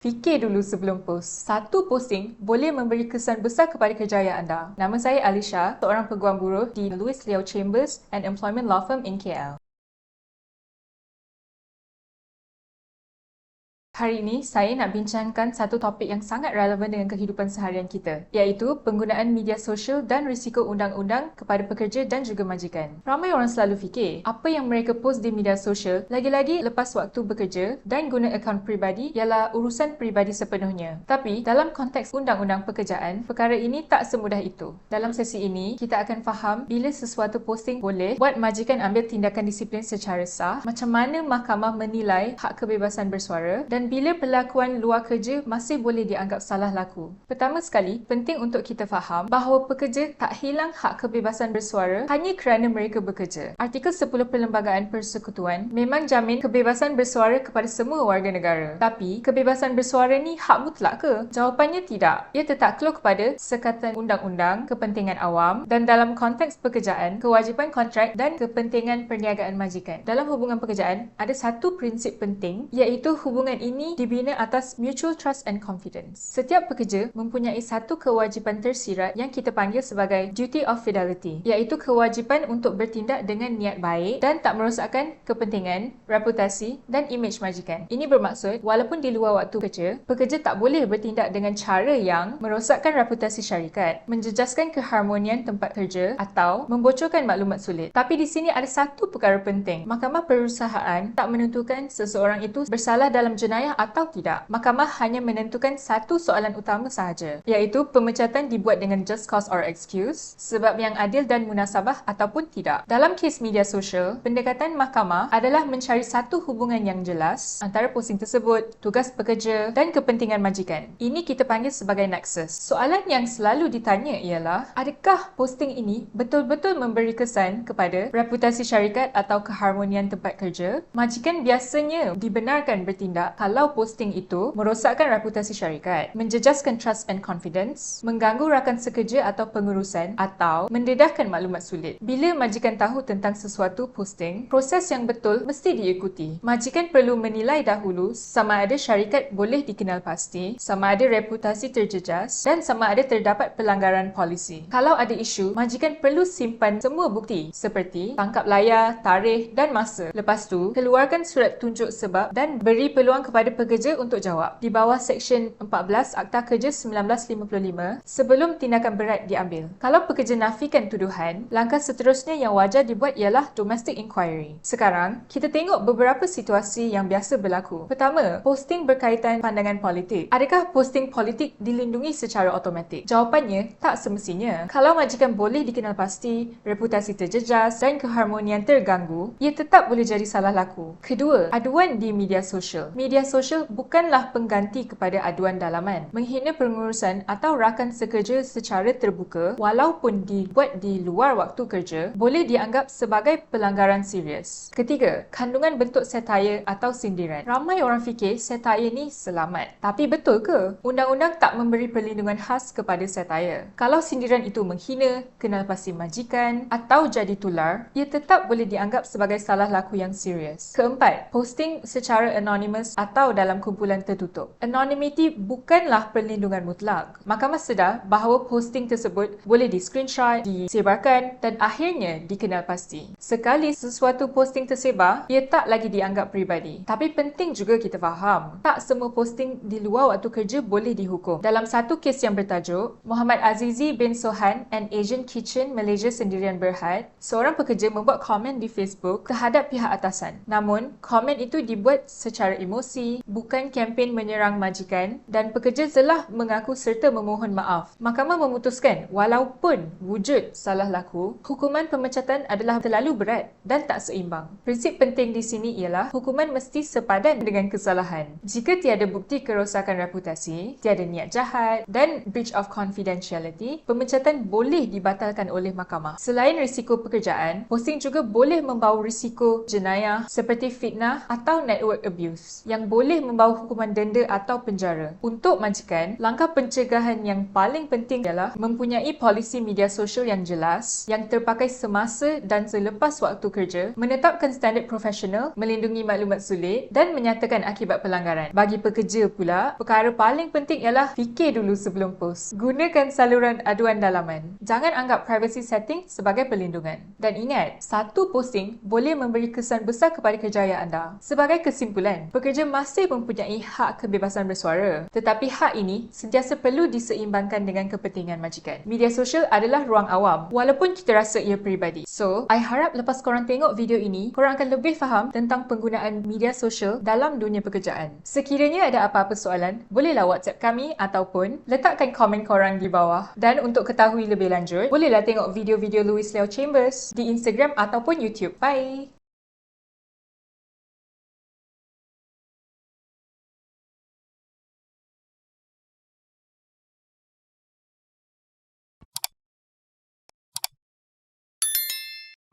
Fikir dulu sebelum post. Satu posting boleh memberi kesan besar kepada kejayaan anda. Nama saya Alisha, seorang peguam buruh di Louis Liao Chambers and Employment Law Firm in KL. Hari ini, saya nak bincangkan satu topik yang sangat relevan dengan kehidupan seharian kita, iaitu penggunaan media sosial dan risiko undang-undang kepada pekerja dan juga majikan. Ramai orang selalu fikir, apa yang mereka post di media sosial, lagi-lagi lepas waktu bekerja dan guna akaun peribadi ialah urusan peribadi sepenuhnya. Tapi, dalam konteks undang-undang pekerjaan, perkara ini tak semudah itu. Dalam sesi ini, kita akan faham bila sesuatu posting boleh buat majikan ambil tindakan disiplin secara sah, macam mana mahkamah menilai hak kebebasan bersuara dan bila perlakuan luar kerja masih boleh dianggap salah laku. Pertama sekali, penting untuk kita faham bahawa pekerja tak hilang hak kebebasan bersuara hanya kerana mereka bekerja. Artikel 10 Perlembagaan Persekutuan memang jamin kebebasan bersuara kepada semua warga negara. Tapi, kebebasan bersuara ni hak mutlak ke? Jawapannya tidak. Ia tertakluk kepada sekatan undang-undang, kepentingan awam dan dalam konteks pekerjaan, kewajipan kontrak dan kepentingan perniagaan majikan. Dalam hubungan pekerjaan, ada satu prinsip penting iaitu hubungan ini ini dibina atas mutual trust and confidence. Setiap pekerja mempunyai satu kewajipan tersirat yang kita panggil sebagai duty of fidelity, iaitu kewajipan untuk bertindak dengan niat baik dan tak merosakkan kepentingan, reputasi dan imej majikan. Ini bermaksud, walaupun di luar waktu kerja, pekerja tak boleh bertindak dengan cara yang merosakkan reputasi syarikat, menjejaskan keharmonian tempat kerja atau membocorkan maklumat sulit. Tapi di sini ada satu perkara penting. Mahkamah Perusahaan tak menentukan seseorang itu bersalah dalam jenayah jenayah atau tidak. Mahkamah hanya menentukan satu soalan utama sahaja, iaitu pemecatan dibuat dengan just cause or excuse, sebab yang adil dan munasabah ataupun tidak. Dalam kes media sosial, pendekatan mahkamah adalah mencari satu hubungan yang jelas antara posting tersebut, tugas pekerja dan kepentingan majikan. Ini kita panggil sebagai nexus. Soalan yang selalu ditanya ialah, adakah posting ini betul-betul memberi kesan kepada reputasi syarikat atau keharmonian tempat kerja? Majikan biasanya dibenarkan bertindak kalau kalau posting itu merosakkan reputasi syarikat, menjejaskan trust and confidence, mengganggu rakan sekerja atau pengurusan atau mendedahkan maklumat sulit. Bila majikan tahu tentang sesuatu posting, proses yang betul mesti diikuti. Majikan perlu menilai dahulu sama ada syarikat boleh dikenal pasti, sama ada reputasi terjejas dan sama ada terdapat pelanggaran polisi. Kalau ada isu, majikan perlu simpan semua bukti seperti tangkap layar, tarikh dan masa. Lepas tu, keluarkan surat tunjuk sebab dan beri peluang kepada kepada pekerja untuk jawab di bawah Seksyen 14 Akta Kerja 1955 sebelum tindakan berat diambil. Kalau pekerja nafikan tuduhan, langkah seterusnya yang wajar dibuat ialah domestic inquiry. Sekarang, kita tengok beberapa situasi yang biasa berlaku. Pertama, posting berkaitan pandangan politik. Adakah posting politik dilindungi secara automatik? Jawapannya, tak semestinya. Kalau majikan boleh dikenal pasti, reputasi terjejas dan keharmonian terganggu, ia tetap boleh jadi salah laku. Kedua, aduan di media sosial. Media sosial bukanlah pengganti kepada aduan dalaman. Menghina pengurusan atau rakan sekerja secara terbuka walaupun dibuat di luar waktu kerja boleh dianggap sebagai pelanggaran serius. Ketiga, kandungan bentuk satire atau sindiran. Ramai orang fikir satire ni selamat. Tapi betul ke? Undang-undang tak memberi perlindungan khas kepada satire. Kalau sindiran itu menghina, kenal pasti majikan atau jadi tular, ia tetap boleh dianggap sebagai salah laku yang serius. Keempat, posting secara anonymous atau atau dalam kumpulan tertutup. Anonymity bukanlah perlindungan mutlak. Mahkamah sedar bahawa posting tersebut boleh di-screenshot, disebarkan dan akhirnya dikenal pasti. Sekali sesuatu posting tersebar, ia tak lagi dianggap peribadi. Tapi penting juga kita faham, tak semua posting di luar waktu kerja boleh dihukum. Dalam satu kes yang bertajuk, Muhammad Azizi bin Sohan and Asian Kitchen Malaysia Sendirian Berhad, seorang pekerja membuat komen di Facebook terhadap pihak atasan. Namun, komen itu dibuat secara emosi, bukan kempen menyerang majikan dan pekerja telah mengaku serta memohon maaf. Mahkamah memutuskan walaupun wujud salah laku, hukuman pemecatan adalah terlalu berat dan tak seimbang. Prinsip penting di sini ialah hukuman mesti sepadan dengan kesalahan. Jika tiada bukti kerosakan reputasi, tiada niat jahat dan breach of confidentiality, pemecatan boleh dibatalkan oleh mahkamah. Selain risiko pekerjaan, posting juga boleh membawa risiko jenayah seperti fitnah atau network abuse yang boleh boleh membawa hukuman denda atau penjara. Untuk majikan, langkah pencegahan yang paling penting ialah mempunyai polisi media sosial yang jelas, yang terpakai semasa dan selepas waktu kerja, menetapkan standard profesional, melindungi maklumat sulit dan menyatakan akibat pelanggaran. Bagi pekerja pula, perkara paling penting ialah fikir dulu sebelum post. Gunakan saluran aduan dalaman. Jangan anggap privacy setting sebagai perlindungan. Dan ingat, satu posting boleh memberi kesan besar kepada kejayaan anda. Sebagai kesimpulan, pekerja masih mempunyai hak kebebasan bersuara. Tetapi hak ini sentiasa perlu diseimbangkan dengan kepentingan majikan. Media sosial adalah ruang awam, walaupun kita rasa ia peribadi. So, I harap lepas korang tengok video ini, korang akan lebih faham tentang penggunaan media sosial dalam dunia pekerjaan. Sekiranya ada apa-apa soalan, bolehlah WhatsApp kami ataupun letakkan komen korang di bawah. Dan untuk ketahui lebih lanjut, bolehlah tengok video-video Louis Leo Chambers di Instagram ataupun YouTube. Bye!